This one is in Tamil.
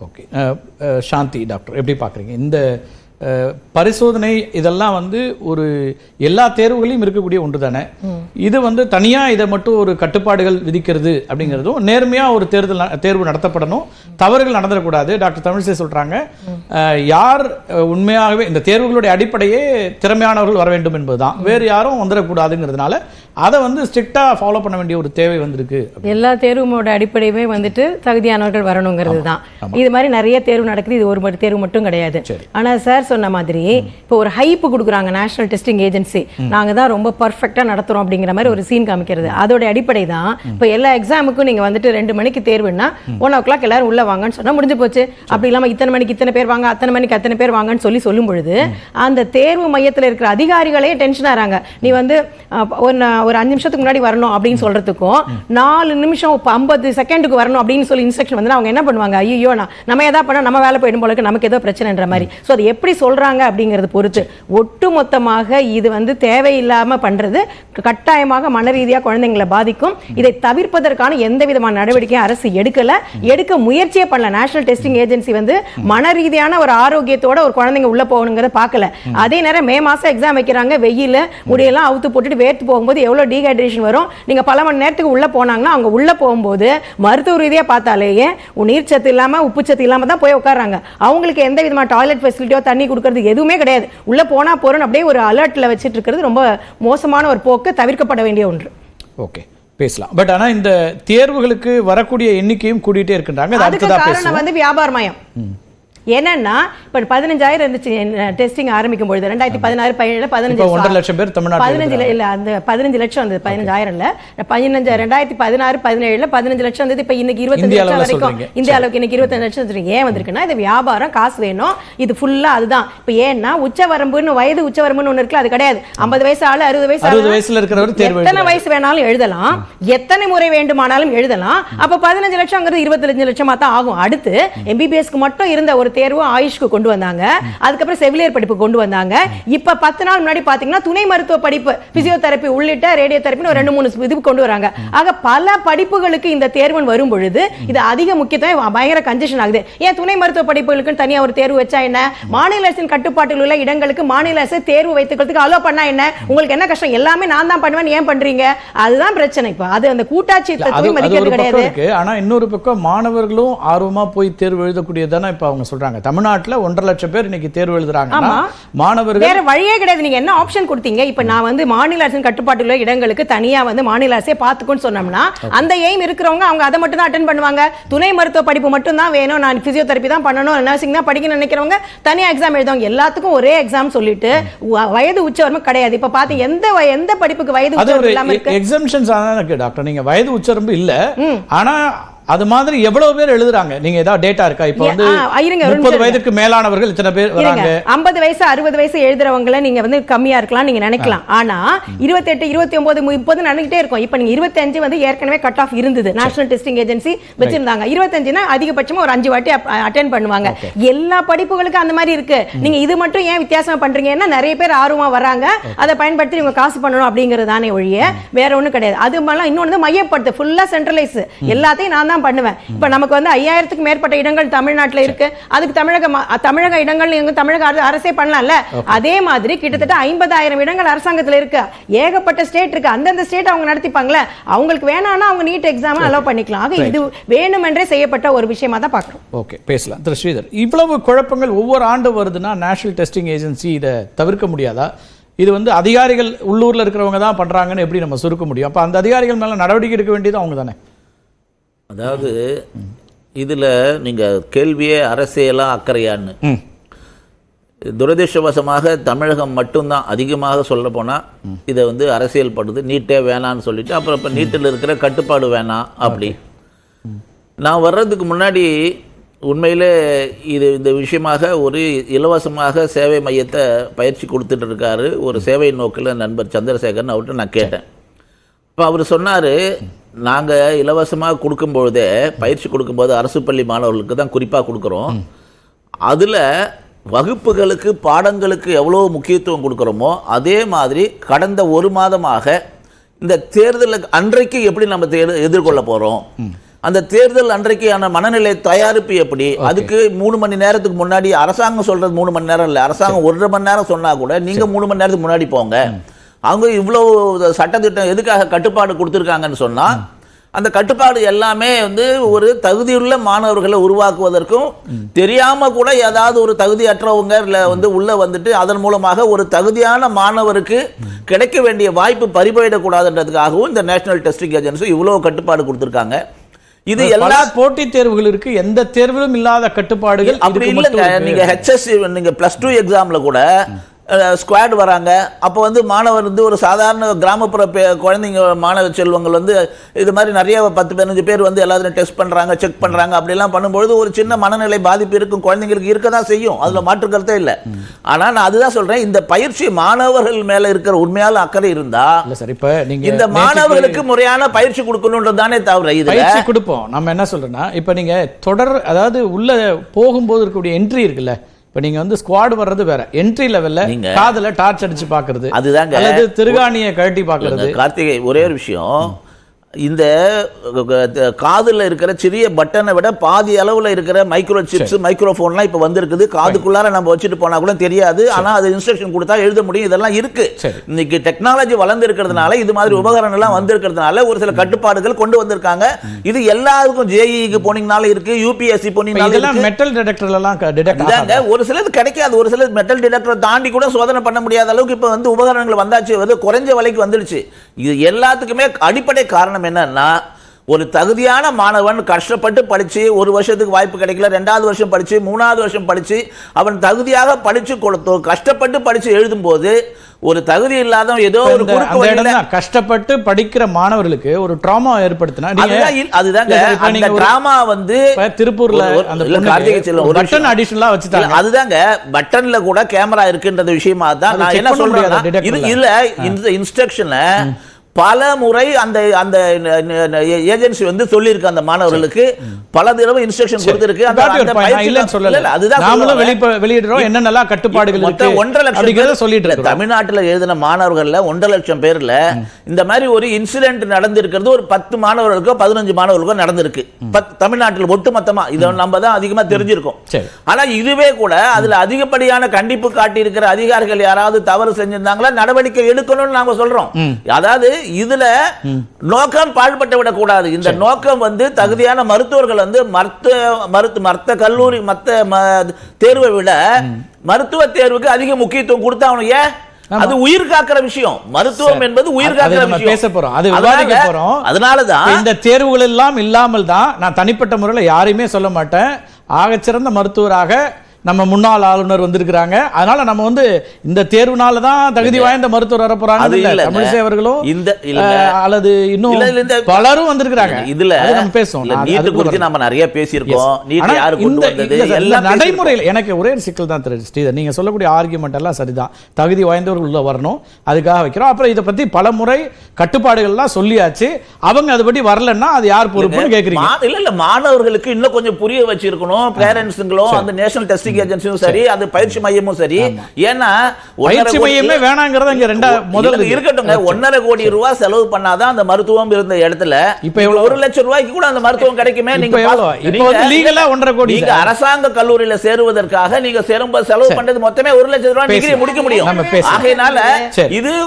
ஓகே சாந்தி டாக்டர் எப்படி பார்க்குறீங்க? இந்த அஹ், பரிசோதனை இதெல்லாம் வந்து ஒரு எல்லா தேர்வுகளையும் இருக்கக்கூடிய ஒன்று தானே இது வந்து தனியாக இதை மட்டும் ஒரு கட்டுப்பாடுகள் விதிக்கிறது அப்படிங்கிறதும் நேர்மையாக ஒரு தேர்தல் தேர்வு நடத்தப்படணும். தவறுகள் நடந்துடக்கூடாது. டாக்டர் தமிழிசை சொல்கிறாங்க யார் உண்மையாகவே இந்த தேர்வுகளுடைய அடிப்படையே திறமையானவர்கள் வர வேண்டும் என்பதுதான். வேறு யாரும் வந்துடக்கூடாதுங்கிறதுனால அதை வந்து ஸ்ட்ரிக்டாக ஃபாலோ பண்ண வேண்டிய ஒரு தேவை வந்திருக்கு எல்லா தேர்வுமோட அடிப்படையுமே வந்துட்டு தகுதியானவர்கள் வரணுங்கிறது தான் இது மாதிரி நிறைய தேர்வு நடக்குது. இது ஒரு மட்டு தேர்வு மட்டும் கிடையாது. சரி. ஆனா சார் சொன்ன மாதிரி இப்போ ஒரு ஹைப் கொடுக்குறாங்க நேஷனல் டெஸ்டிங் ஏஜென்சி நாங்க தான் ரொம்ப பர்ஃபெக்டா நடத்துறோம் அப்படிங்கிற மாதிரி ஒரு சீன் காமிக்கிறது. அதோட அடிப்படை தான். இப்போ எல்லா எக்ஸாமுக்கும் நீங்க வந்துட்டு ரெண்டு மணிக்கு தேர்வுன்னா ஒன் ஓ கிளாக் எல்லாரும் உள்ள வாங்கன்னு சொன்னா முடிஞ்சு போச்சு. அப்படி இல்லாம இத்தனை மணிக்கு இத்தனை பேர் வாங்க அத்தனை மணிக்கு அத்தனை பேர் வாங்கன்னு சொல்லி சொல்லும் பொழுது அந்த தேர்வு மையத்துல இருக்கிற அதிகாரிகளே டென்ஷன் ஆறாங்க நீ வந்து அஹ், ஒரு அஞ்சு நிமிஷத்துக்கு முன்னாடி வரணும் அப்படின்னு சொல்றதுக்கும் நாலு நிமிஷம் இப்போ ஐம்பது செகண்டுக்கு வரணும் அப்படின்னு சொல்லி இன்ஸ்ட்ரக்ஷன் வந்து அவங்க என்ன பண்ணுவாங்க? ஐயோ நான் நம்ம எதா பண்ணால் நம்ம வேலை போயிடும் போல நமக்கு ஏதோ பிரச்சனைன்ற மாதிரி. ஸோ அது எப்படி சொல்றாங்க அப்படிங்கறது பொறுத்து ஒட்டு மொத்தமாக இது வந்து தேவையில்லாமல் பண்றது கட்டாயமாக மன ரீதியாக குழந்தைங்களை பாதிக்கும். இதை தவிர்ப்பதற்கான எந்த விதமான நடவடிக்கையும் அரசு எடுக்கல. எடுக்க முயற்சியே பண்ணல. நேஷனல் டெஸ்டிங் ஏஜென்சி வந்து மன ரீதியான ஒரு ஆரோக்கியத்தோட ஒரு குழந்தைங்க உள்ள போகணுங்கிறத பார்க்கல. அதே நேரம் மே மாசம் எக்ஸாம் வைக்கிறாங்க. வெயில முடியெல்லாம் அவுத்து போட்டுட்டு வேர்த்து போகும்போது எவ்வளவு டீஹைட்ரேஷன் வரும்? நீங்க பல மணி நேரத்துக்கு உள்ள போனாங்கன்னா அவங்க உள்ள போகும்போது மருத்துவ ரீதியா பார்த்தாலேயே நீர் சத்து இல்லாம உப்பு சத்து இல்லாம தான் போய் உட்கார்றாங்க. அவங்களுக்கு எந்த விதமான டாய்லெட் ஃபெசிலிட்டியோ தண்ணி கொடுக்கறது எதுவுமே கிடையாது. உள்ள போனா போறோம் அப்படியே ஒரு அலர்ட்ல வச்சிட்டு இருக்கிறது ரொம்ப மோசமான ஒரு போக்கு தவிர்க்கப்பட வேண்டிய ஒன்று. ஓகே பேசலாம். பட் ஆனா இந்த தேர்வுகளுக்கு வரக்கூடிய எண்ணிக்கையும் கூடிட்டே இருக்கின்றாங்க. அது அதுக்கு காரணம் வந்து வியாபாரமயம். என்னன்னா இப்ப பதினஞ்சாயிரம் இருந்துச்சு டெஸ்டிங் ஆரம்பிக்கும் பொழுது. ரெண்டாயிரத்தி பதினாறு பதினேழு பதினஞ்சு ஒன்றரை லட்சம் பேர் பதினஞ்சு இல்ல அந்த பதினஞ்சு லட்சம் வந்தது பதினஞ்சாயிரம் இல்ல பதினஞ்சு ரெண்டாயிரத்தி பதினாறு பதினேழுல பதினஞ்சு லட்சம் வந்தது இப்ப இன்னைக்கு இருபத்தஞ்சு லட்சம் வரைக்கும். இந்திய அளவுக்கு இன்னைக்கு இருபத்தஞ்சு லட்சம் வச்சிருக்கீங்க. ஏன் வந்திருக்குன்னா இது வியாபாரம் காசு வேணும். இது ஃபுல்லா அதுதான். இப்ப ஏன்னா உச்சவரம்புன்னு வயது உச்சவரம்புன்னு ஒண்ணு இருக்குல்ல அது கிடையாது. ஐம்பது வயசு ஆளு அறுபது வயசு அறுபது வயசுல இருக்கிறவர் எத்தனை வயசு வேணாலும் எழுதலாம். எத்தனை முறை வேண்டுமானாலும் எழுதலாம். அப்ப பதினஞ்சு லட்சம்ங்கிறது இருபத்தஞ்சு லட்சமா தான் ஆகும். அடுத்து எம்பிபிஎஸ்க்கு மட்டும் இருந்த ஒரு தேர்வு ஆயுஷ்க்கு கொண்டு வந்தாங்க. அதுக்கப்புறம் செவிலியர் படிப்பு கொண்டு வந்தாங்க. இப்ப பத்து நாள் முன்னாடி பாத்தீங்கன்னா துணை மருத்துவ படிப்பு பிசியோதெரப்பி உள்ளிட்ட ரேடியோ தெரப்பின்னு ஒரு ரெண்டு மூணு இது கொண்டு வராங்க. ஆக பல படிப்புகளுக்கு இந்த தேர்வுன்னு வரும் பொழுது இது அதிக முக்கியத்துவம் பயங்கர கன்ஜெஷன் ஆகுது. ஏன் துணை மருத்துவ படிப்புகளுக்கு தனியா ஒரு தேர்வு வச்சா என்ன? மாநில அரசின் கட்டுப்பாட்டில் உள்ள இடங்களுக்கு மாநில அரசு தேர்வு வைத்துக்கிறதுக்கு அலோ பண்ணா என்ன? உங்களுக்கு என்ன கஷ்டம்? எல்லாமே நான் தான் பண்ணுவேன் ஏன் பண்றீங்க? அதுதான் பிரச்சனை இப்போ. அது அந்த கூட்டாட்சி தத்துவம் மதிக்கிறது கிடையாது. ஆனா இன்னொரு பக்கம் மாணவர்களும் ஆர்வமா போய் தேர்வு எழுதக்கூடியதானே இப்ப அவங்க சொல்றாங்க. தமிழ்நாட்டுல ஒன்றரை லட்சம் பேர் இன்னைக்கு தேர்வு எழுதுறாங்கன்னா ஆமா. மாணவர்கள் வேற வழியே கிடையாது. நீங்க என்ன ஆப்ஷன் கொடுத்தீங்க? இப்ப நான் வந்து மாநில அரசின் கட்டுப்பாட்டில் உள்ள இடங்களுக்கு தனியா வந்து மாநில அரசே பாத்துக்குன்னு சொன்னோம்னா அந்த எய்ம் இருக்கிறவங்க அவங்க அதை மட்டும் தான் அட்டன் பண்ணுவாங்க. துணை மருத்துவ படிப்பு மட்டும் தான் வேணும். நான் பிசியோதெரப்பி தான் பண்ணணும். நர்சிங் தான் படிக்கணும்னு நினைக்கிறவங்க தனியா எக்ஸாம் எழுதுவாங்க. எல்லாத்துக்கும் ஒரே எக்ஸாம் சொல்லிட்டு வயது உச்சவரம்பு கிடையாது. இப்ப பாத்து எந்த எந்த படிப்புக்கு வயது உச்சவரம்பு இல்லாம இருக்கு? எக்ஸம்ஷன்ஸ் இருக்கு டாக்டர் நீங்க வயது உச்சரம்பு இல்ல. ஆனா அது மாதிரி எவ்வளவு பேர் எழுதுறாங்க? நீங்க ஏதாவது டேட்டா இருக்கா? இப்போ வந்து முப்பது வயதுக்கு மேலானவர்கள் இத்தனை பேர் வராங்க. ஐம்பது வயசு அறுபது வயசு எழுதுறவங்கள நீங்க வந்து கம்மியா இருக்கலாம் நீங்க நினைக்கலாம். ஆனா இருபத்தெட்டு இருபத்தி ஒன்பது முப்பது நடந்துகிட்டே இருக்கும். இப்ப நீங்க இருபத்தஞ்சு வந்து ஏற்கனவே கட் ஆஃப் இருந்தது. நேஷனல் டெஸ்டிங் ஏஜென்சி வச்சிருந்தாங்க. இருபத்தஞ்சுனா அதிகபட்சமா ஒரு அஞ்சு வாட்டி அட்டென்ட் பண்ணுவாங்க. எல்லா படிப்புகளுக்கும் அந்த மாதிரி இருக்கு. நீங்க இது மட்டும் ஏன் வித்தியாசமா பண்றீங்கன்னா நிறைய பேர் ஆர்வமா வராங்க. அதை பயன்படுத்தி இவங்க காசு பண்ணணும் அப்படிங்கிறது தானே ஒழிய வேற ஒண்ணும் கிடையாது. அது மாதிரிலாம் இன்னொன்று மையப்படுத்து ஃபுல்லா சென்ட்ரலைஸ் எல்லாத்தையும் நான் தான் பண்ணுவேன். இப்ப நமக்கு வந்து ஐயாயிரத்துக்கு மேற்பட்ட இடங்கள் தமிழ்நாட்டுல இருக்கு. அதுக்கு தமிழக தமிழக இடங்கள் எங்க தமிழக அரசு- பண்ணலாம்ல? அதே மாதிரி கிட்டத்தட்ட ஐம்பதாயிரம் இடங்கள் அரசாங்கத்துல இருக்கு. ஏகப்பட்ட ஸ்டேட் இருக்கு. அந்தந்த ஸ்டேட் அவங்க நடத்திப்பாங்களே. அவங்களுக்கு வேணாம்னா அவங்க நீட் எக்ஸாம் அலோவ் பண்ணிக்கலாம். ஆக இது வேணுமென்றே செய்யப்பட்ட ஒரு விஷயமா தான் பார்க்கிறோம் ஓகே பேசலாம். திரு ஸ்ரீதர் இவ்வளவு குழப்பங்கள் ஒவ்வொரு ஆண்டு வருதுன்னா நேஷனல் டெஸ்டிங் ஏஜென்சி இதை தவிர்க்க முடியாதா? இது வந்து அதிகாரிகள் உள்ளூர்ல இருக்கிறவங்க தான் பண்றாங்கன்னு எப்படி நம்ம சுருக்க முடியும்? அப்ப அந்த அதிகாரிகள் மேல நடவடிக்கை எடுக்க வேண்டியது அவங்க தானே? அதாவது இதில் நீங்கள் கேள்வியே அரசியலாக அக்கறையான்னு. துரதிருஷ்டவசமாக தமிழகம் மட்டும்தான் அதிகமாக சொல்ல போனால் இதை வந்து அரசியல் படுது நீட்டே வேணான்னு சொல்லிட்டு அப்புறம் இப்போ நீட்டில் இருக்கிற கட்டுப்பாடு வேணாம் அப்படி. நான் வர்றதுக்கு முன்னாடி உண்மையிலே இது இந்த விஷயமாக ஒரு இலவசமாக சேவை மையத்தை பயிற்சி கொடுத்துட்டு இருக்காரு ஒரு சேவை நோக்கில் நண்பர் சந்திரசேகரன் அவர்கிட்ட நான் கேட்டேன். இப்போ அவர் சொன்னார் நாங்கள் இலவசமாக கொடுக்கும்பொழுதே பயிற்சி கொடுக்கும்போது அரசு பள்ளி மாணவர்களுக்கு தான் குறிப்பாக கொடுக்குறோம். அதில் வகுப்புகளுக்கு பாடங்களுக்கு எவ்வளோ முக்கியத்துவம் கொடுக்குறோமோ அதே மாதிரி கடந்த ஒரு மாதமாக இந்த தேர்தலுக்கு அன்றைக்கு எப்படி நம்ம தேர் எதிர்கொள்ள போகிறோம் அந்த தேர்தல் அன்றைக்கான மனநிலை தயாரிப்பு எப்படி? அதுக்கு மூணு மணி நேரத்துக்கு முன்னாடி அரசாங்கம் சொல்றது மூணு மணி நேரம் இல்லை. அரசாங்கம் ஒன்றரை மணி நேரம் சொன்னா கூட நீங்க மூணு மணி நேரத்துக்கு முன்னாடி போங்க. அவங்க இவ்வளவு சட்டத்திட்டம் எதுக்காக கட்டுப்பாடு கொடுத்துருக்காங்கன்னு சொன்னா அந்த கட்டுப்பாடு எல்லாமே வந்து ஒரு தகுதியுள்ள மாணவர்களை உருவாக்குவதற்கும் தெரியாம கூட ஏதாவது ஒரு தகுதியற்றவங்க இல்ல வந்து உள்ள வந்துட்டு அதன் மூலமாக ஒரு தகுதியான மாணவருக்கு கிடைக்க வேண்டிய வாய்ப்பு பறிபோயிடக்கூடாதுன்றதுக்காகவும் இந்த நேஷனல் டெஸ்டிங் ஏஜென்சி இவ்வளவு கட்டுப்பாடு கொடுத்துருக்காங்க இது எல்லா போட்டித் தேர்வுகள் இருக்கு எந்த தேர்விலும் இல்லாத கட்டுப்பாடுகள் அப்படி இல்லைங்க. நீங்க ஹெச்எஸ் நீங்க பிளஸ் டூ எக்ஸாம்ல கூட ஸ்குவாட் வராங்க. அப்போ வந்து மாணவர் வந்து ஒரு சாதாரண கிராமப்புற குழந்தைங்க மாணவ செல்வங்கள் வந்து இது மாதிரி நிறைய பத்து பதினஞ்சு பேர் வந்து எல்லாத்தையும் டெஸ்ட் பண்றாங்க செக் பண்றாங்க. அப்படிலாம் பண்ணும்பொழுது ஒரு சின்ன மனநிலை பாதிப்பு இருக்கும். குழந்தைங்களுக்கு இருக்க தான் செய்யும். அதுல மாற்று கருத்தே இல்லை. ஆனா நான் அதுதான் சொல்றேன். இந்த பயிற்சி மாணவர்கள் மேல இருக்கிற உண்மையால அக்கறை இருந்தா இல்ல சார் இப்ப நீங்க இந்த மாணவர்களுக்கு முறையான பயிற்சி கொடுக்கணுன்றது தானே தவிர இதுல. பயிற்சி கொடுப்போம். நம்ம என்ன சொல்றோம்னா இப்ப நீங்க தொடர் அதாவது உள்ள போகும்போது இருக்கக்கூடிய என்ட்ரி இருக்குல்ல இப்ப நீங்க வந்து ஸ்குவாட் வர்றது வேற. என்ட்ரி லெவல்ல நீங்க- காதுல டார்ச் அடிச்சு பாக்குறது. அதுதாங்க. அல்லது திருகாணியை கழட்டி பாக்குறது. கார்த்திகை ஒரே ஒரு விஷயம். இந்த காதுல இருக்கிற சிறிய பட்டனை விட பாதி அளவுல இருக்கிற மைக்ரோ சிப்ஸ் மைக்ரோஃபோன்லாம் இப்ப வந்திருக்குது. காதுக்குள்ளார நம்ம வச்சுட்டு போனா கூட தெரியாது. ஆனா அது இன்ஸ்ட்ரக்ஷன் கொடுத்தா எழுத முடியும். இதெல்லாம் இருக்கு. இன்னைக்கு டெக்னாலஜி வளர்ந்து இருக்கிறதுனால இது மாதிரி உபகரணங்கள் எல்லாம் வந்திருக்கிறதுனால ஒரு சில கட்டுப்பாடுகள் கொண்டு வந்திருக்காங்க. இது எல்லாருக்கும் ஜேஇக்கு போனீங்கனாலும் இருக்கு யூபிஎஸ்சி இருக்கு. மெட்டல் டிடெக்டர்ல எல்லாம் டிடெக்ட் இதாங்க ஒரு சிலது கிடைக்காது. ஒரு சிலது மெட்டல் டிடெக்டர் தாண்டி கூட சோதனை பண்ண முடியாத அளவுக்கு இப்போ வந்து உபகரணங்கள் வந்தாச்சு. வந்து குறைஞ்ச விலைக்கு வந்துடுச்சு. இது எல்லாத்துக்குமே அடிப்படை காரணம் என்னன்னா ஒரு தகுதியான மாணவன் கஷ்டப்பட்டு படிச்சு ஒரு வருஷத்துக்கு வாய்ப்பு கிடைக்கல ரெண்டாவது வருஷம் படிச்சு மூணாவது வருஷம் படிச்சு அவன் தகுதியாக படிச்சு கொடுத்தோ கஷ்டப்பட்டு படிச்சு எழுதும்போது ஒரு தகுதி இல்லாதவன் ஏதோ ஒரு கஷ்டப்பட்டு படிக்கிற மாணவர்களுக்கு ஒரு ட்ராமா ஏற்படுத்தினா அதுதாங்க. அந்த டிராமா வந்து திருப்பூர்ல கார்த்திகை செல்வம், ஒரு பட்டன். அடிஷனலா வச்சுட்டாங்க. அதுதாங்க. பட்டன்ல கூட கேமரா இருக்குன்றது விஷயமா தான் நான் என்ன சொல்றேன்? இல்ல இந்த இன்ஸ்ட்ரக்ஷன்ல பல முறை அந்த அந்த ஏஜென்சி வந்து சொல்லியிருக்கு அந்த மாணவர்களுக்கு. பல தடவை இன்ஸ்ட்ரக்ஷன் கொடுத்திருக்கு. அதுதான் நாமளும் வெளியிடுறோம். என்னென்னலாம் கட்டுப்பாடுகள் மொத்தம் ஒன்றரை லட்சம் சொல்லிட்டு தமிழ்நாட்டுல எழுதின மாணவர்கள்ல ஒன்றரை லட்சம் பேர்ல இந்த மாதிரி ஒரு இன்சிடென்ட் நடந்திருக்கிறது. ஒரு பத்து மாணவர்களுக்கோ பதினஞ்சு மாணவர்களுக்கோ நடந்திருக்கு. தமிழ்நாட்டில் ஒட்டு மொத்தமா இதை நம்ம தான் அதிகமா தெரிஞ்சிருக்கோம். சரி. ஆனா இதுவே கூட அதுல அதிகப்படியான கண்டிப்பு காட்டி இருக்கிற அதிகாரிகள் யாராவது தவறு செஞ்சிருந்தாங்களா? நடவடிக்கை எடுக்கணும்னு நாங்க சொல்றோம். அதாவது இதுல நோக்கம் பாழ்பட்டு விடக்கூடாது. இந்த நோக்கம் வந்து தகுதியான மருத்துவர்கள் வந்து மருத்துவ மருத்து மற்ற கல்லூரி மற்ற தேர்வை விட மருத்துவ தேர்வுக்கு அதிக முக்கியத்துவம் கொடுத்தாகணும். ஏன்? அது உயிர் காக்கிற விஷயம். மருத்துவம் என்பது உயிர் காக்கிற விஷயம். பேச போறோம். அது விவாதிக்க போறோம். அதனாலதான் இந்த தேர்வுகள் எல்லாம் இல்லாமல் தான் நான் தனிப்பட்ட முறையில் யாரையுமே சொல்ல மாட்டேன். ஆகச்சிறந்த மருத்துவராக நம்ம முன்னாள் ஆளுநர் வந்திருக்கிறாங்க. அதனால நம்ம வந்து இந்த தேர்வுனால தான் தகுதி வாய்ந்த மருத்துவர் வர அது போறாங்க. தமிழிசை அவர்களும் இந்த அல்லது இன்னும் பலரும் வந்திருக்கிறாங்க. இதுல நம்ம பேசுவோம். நீட்டு குறித்து. நம்ம நிறைய பேசியிருக்கோம். நீட் யாரு கொண்டு வந்தது? எல்லாம். நடைமுறையில் எனக்கு ஒரே ஒரு சிக்கல் தான் திரு ஸ்ரீதர். நீங்க சொல்லக்கூடிய ஆர்குமெண்ட் எல்லாம் சரிதான். தகுதி வாய்ந்தவர்கள் உள்ள வரணும். அதுக்காக வைக்கிறோம். அப்புறம் இதை பத்தி பல முறை கட்டுப்பாடுகள்லாம் சொல்லியாச்சு. அவங்க அதுபடி வரலன்னா அது யார் பொறுப்புன்னு கேக்குறீங்க. மா- இல்ல இல்ல மாணவர்களுக்கு இன்னும் கொஞ்சம் புரிய வச்சிருக்கணும். பேரண்ட்ஸுங்களும் அந்த நேஷனல் டெஸ்டிங் ஏஜென்சியும் சரி அது பயிற்சி மையமும் சரி. ஏன்னா பயிற்சி மையமே வேணாங்கிறத இங்க ரெண்டா முதல் இல்ல, இருக்கட்டுங்க ஒன்னரை கோடி ரூபாய் செலவு பண்ணாதான் அந்த மருத்துவம் இருந்த இடத்துல இப்ப எவ்வளவு? ஒரு லட்சம் ரூபாய்க்கு கூட அந்த மருத்துவம் கிடைக்குமே. நீங்க ஆ ஒன்றரை கோடி நீங்க. அரசாங்க கல்லூரியில சேருவதற்காக நீங்க சேரும்போது செலவு பண்றது மொத்தமே ஒரு லட்சம் ரூபாய். டிகிரி முடிக்க முடியும். ஆகையினால. இது